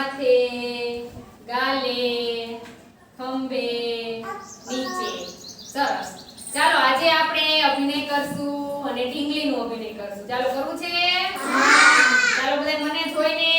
માથે ગાલે ખંભે નીચે. સરસ. ચાલો આજે આપણે અભિનય કરશું અને ઢીંગલીનું અભિનય કરશું. ચાલો કરવું છે? ચાલો બધા મને જોઈને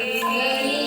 Querido.